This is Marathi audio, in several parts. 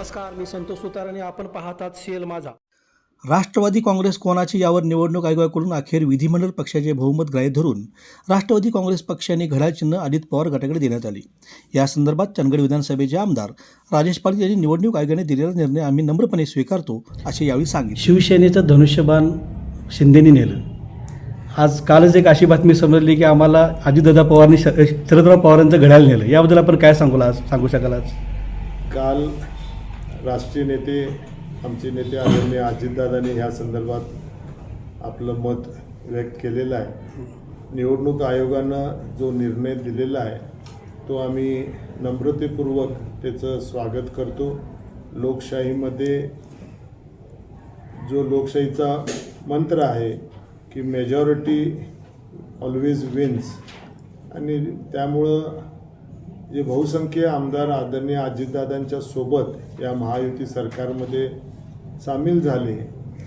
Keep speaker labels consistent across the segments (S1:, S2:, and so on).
S1: नमस्कार मी संतोष सुतार आणि आपण पाहतात सेल माझा.
S2: राष्ट्रवादी काँग्रेस कोणाची यावर निवडणूक आयोगाकडून अखेर विधिमंडळ पक्षाचे बहुमत ग्राह्य धरून राष्ट्रवादी काँग्रेस पक्षाने घड्याळ चिन्ह अजित पवार गटाकडे देण्यात आली. या संदर्भात चंदगड विधानसभेचे आमदार राजेश पाटील यांनी निवडणूक आयोगाने दिलेला निर्णय आम्ही नम्रपणे स्वीकारतो असे यावेळी सांगितले.
S1: शिवसेनेचं धनुष्यबाण शिंदेनी नेलं. आज कालच एक अशी बातमी समजली की आम्हाला अजितदादा पवारनी श- शरदराव पवारांचं घड्याळ नेलं. याबद्दल आपण काय सांगू आज सांगू शकाल आज?
S3: काल राष्ट्रीय नेते आमचे नेते आदरणीय अजितदादांनी ह्या संदर्भात आपलं मत व्यक्त केलेलं आहे. निवडणूक आयोगानं जो निर्णय दिलेला आहे तो आम्ही नम्रतेपूर्वक त्याचं स्वागत करतो. लोकशाहीमध्ये जो लोकशाहीचा मंत्र आहे की मेजॉरिटी ऑलवेज विन्स आणि त्यामुळं जे बहुसंख्य आमदार आदरणीय अजितदादांच्या सोबत या महायुती सरकारमध्ये सामील झाले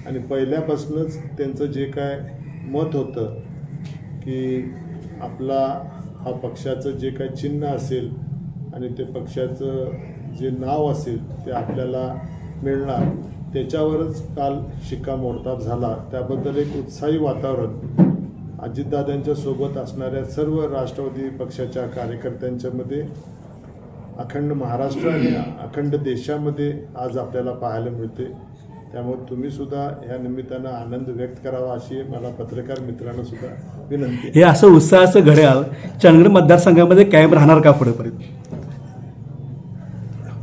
S3: आणि पहिल्यापासूनच त्यांचं जे काय मत होतं की आपला हा पक्षाचं जे काय चिन्ह असेल आणि ते पक्षाचं जे नाव असेल ते आपल्याला मिळणार त्याच्यावरच काल शिक्कामोर्तब झाला. त्याबद्दल एक उत्साही वातावरण अजितदादांच्या सोबत असणाऱ्या सर्व राष्ट्रवादी पक्षाच्या कार्यकर्त्यांच्यामध्ये अखंड महाराष्ट्र आणि अखंड देशामध्ये आज आपल्याला पाहायला मिळते. त्यामुळे तुम्ही सुद्धा या निमित्तानं आनंद व्यक्त करावा अशी मला पत्रकार मित्रांना सुद्धा विनंती
S1: हे असं उत्साहाचं घड्याळ चंदगड मतदारसंघामध्ये कायम राहणार का पुढेपर्यंत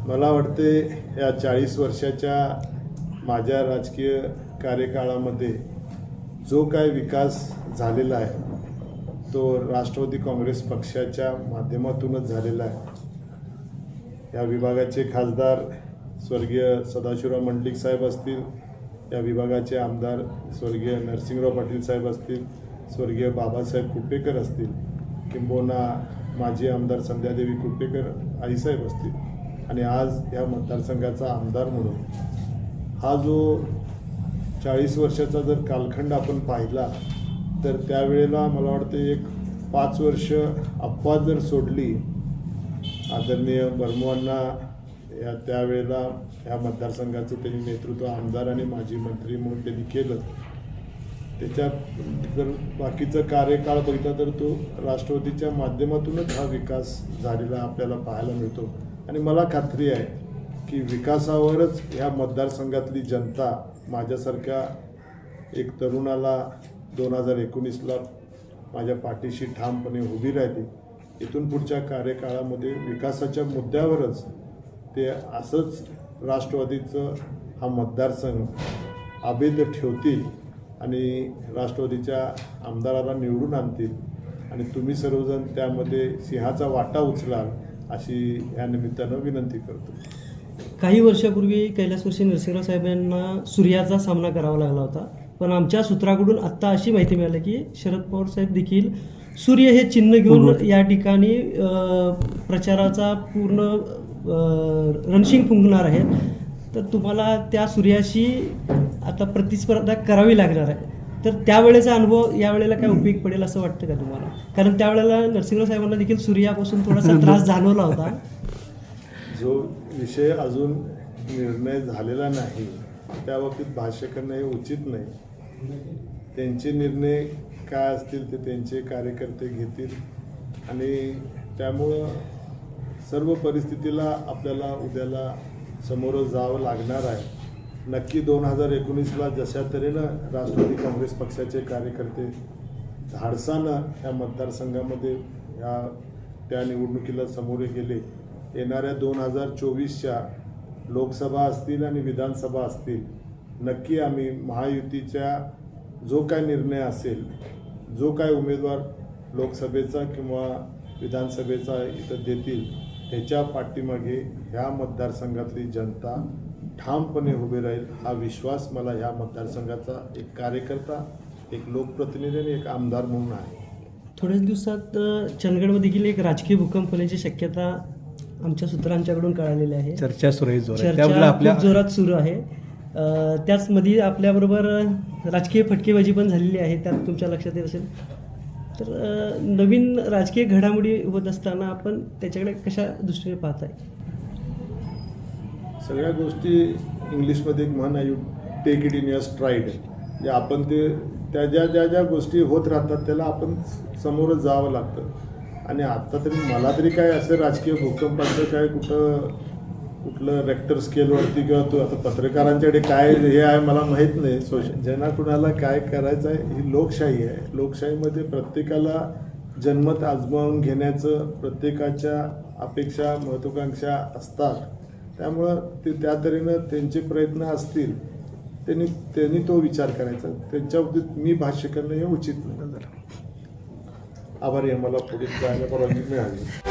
S3: मला वाटते या चाळीस वर्षाच्या माझ्या राजकीय कार्यकाळामध्ये जो काय विकास झालेला आहे तो राष्ट्रवादी काँग्रेस पक्षाच्या माध्यमातूनच झालेला आहे. या विभागाचे खासदार स्वर्गीय सदाशिवराव मंडलिक साहेब असतील या विभागाचे आमदार स्वर्गीय नरसिंहराव पाटील साहेब असतील स्वर्गीय बाबासाहेब कुपेकर असतील किंबहुना माजी आमदार संध्यादेवी कुपेकर आईसाहेब असतील. आणि आज या मतदारसंघाचा आमदार म्हणून हा जो चाळीस वर्षाचा जर कालखंड आपण पाहिला तर त्यावेळेला मला वाटतं एक पाच वर्ष अपवाद जर सोडली आदरणीय बर्मवांना या त्यावेळेला ह्या मतदारसंघाचं त्यांनी नेतृत्व आमदार आणि माजी मंत्री म्हणून त्यांनी केलं. त्याच्यात जर बाकीचं कार्यकाळ बघितला तर तो राष्ट्रवादीच्या माध्यमातूनच हा विकास झालेला आपल्याला पाहायला मिळतो. आणि मला खात्री आहे की विकासावरच ह्या मतदारसंघातली जनता माझ्यासारख्या एक तरुणाला दोन हजार एकोणीसला माझ्या पाठीशी ठामपणे उभी राहिली. इथून पुढच्या कार्यकाळामध्ये विकासाच्या मुद्द्यावरच ते असंच राष्ट्रवादीचं हा मतदारसंघ अभेद ठेवतील आणि राष्ट्रवादीच्या आमदाराला निवडून आणतील आणि तुम्ही सर्वजण त्यामध्ये सिंहाचा वाटा उचलाल अशी या निमित्तानं विनंती करतो.
S4: काही वर्षापूर्वी कैलासवर्षी नरसिंहराव साहेबांना सूर्याचा सामना करावा लागला होता. पण आमच्या सूत्राकडून आत्ता अशी माहिती मिळाली की शरद पवार साहेब देखील सूर्य हे चिन्ह घेऊन या ठिकाणी प्रचाराचा पूर्ण रणशिंग फुंकणार आहेत. तर तुम्हाला त्या सूर्याशी आता प्रतिस्पर्धा करावी लागणार आहे. तर त्यावेळेचा अनुभव यावेळेला काय उपयोग पडेल असं वाटतं का तुम्हाला? कारण त्यावेळेला नरसिंहराव साहेबांना देखील सूर्यापासून थोडासा त्रास जाणवला होता.
S3: जो विषय अजून निर्णय झालेला नाही त्या बाबतीत भाष्य करणं हे उचित नाही. त्यांचे निर्णय काय असतील ते त्यांचे कार्यकर्ते घेतील आणि त्यामुळं सर्व परिस्थितीला आपल्याला उद्याला समोर जावं लागणार आहे. नक्की दोन हजार एकोणीसला जशा तऱ्हेनं राष्ट्रवादी काँग्रेस पक्षाचे कार्यकर्ते धाडसानं या मतदारसंघामध्ये या त्या निवडणुकीला सामोरे गेले येणाऱ्या दोन हजार चोवीसच्या लोकसभा असतील आणि विधानसभा असतील नक्की आम्ही महायुतीच्या जो काय निर्णय असेल जो काय उमेदवार लोकसभेचा किंवा विधानसभेचा इथं देतील त्याच्या पाठीमागे ह्या मतदारसंघातली जनता ठामपणे उभे राहील हा विश्वास मला ह्या मतदारसंघाचा एक कार्यकर्ता एक लोकप्रतिनिधी आणि एक आमदार म्हणून आहे.
S4: थोड्याच दिवसात चंदगडमध्ये देखील एक राजकीय भूकंप होण्याची शक्यता आमच्या सूत्रांच्याकडून कळालेली आहे.
S1: चर्चा सुरू आहे जोरात आपल्या
S4: जोरात सुरू आहे. अ, त्याचमध्ये आपल्याबरोबर राजकीय फटकेबाजी पण झालेली आहे त्यात तुमच्या लक्षात येत असेल. तर नवीन राजकीय घडामोडी होत असताना आपण त्याच्याकडे कशा दृष्टीने पाहताय?
S3: सगळ्या गोष्टी इंग्लिशमध्ये एक म्हण आहे you take it in your stride आपण ते त्या ज्या ज्या ज्या गोष्टी होत राहतात त्याला आपण समोरच जावं लागतं. आणि आत्ता तरी मला तरी काय असं राजकीय भूकंपाचं काय कुठं कुठलं रेक्टर स्केलवरती किंवा तो आता पत्रकारांच्याकडे काय हे आहे मला माहीत नाही. सोश ज्यांना कुणाला काय करायचं आहे ही लोकशाही आहे. लोकशाहीमध्ये प्रत्येकाला जन्मत आजमावून घेण्याचं प्रत्येकाच्या अपेक्षा महत्त्वाकांक्षा असतात. त्यामुळं ते त्या तऱ्हेनं त्यांचे प्रयत्न असतील त्यांनी त्यांनी तो विचार करायचा. त्यांच्या बाबतीत मी भाष्य करणं हे उचित नाही. आभारी आहे मला पुढे जायला परवानगी मिळाली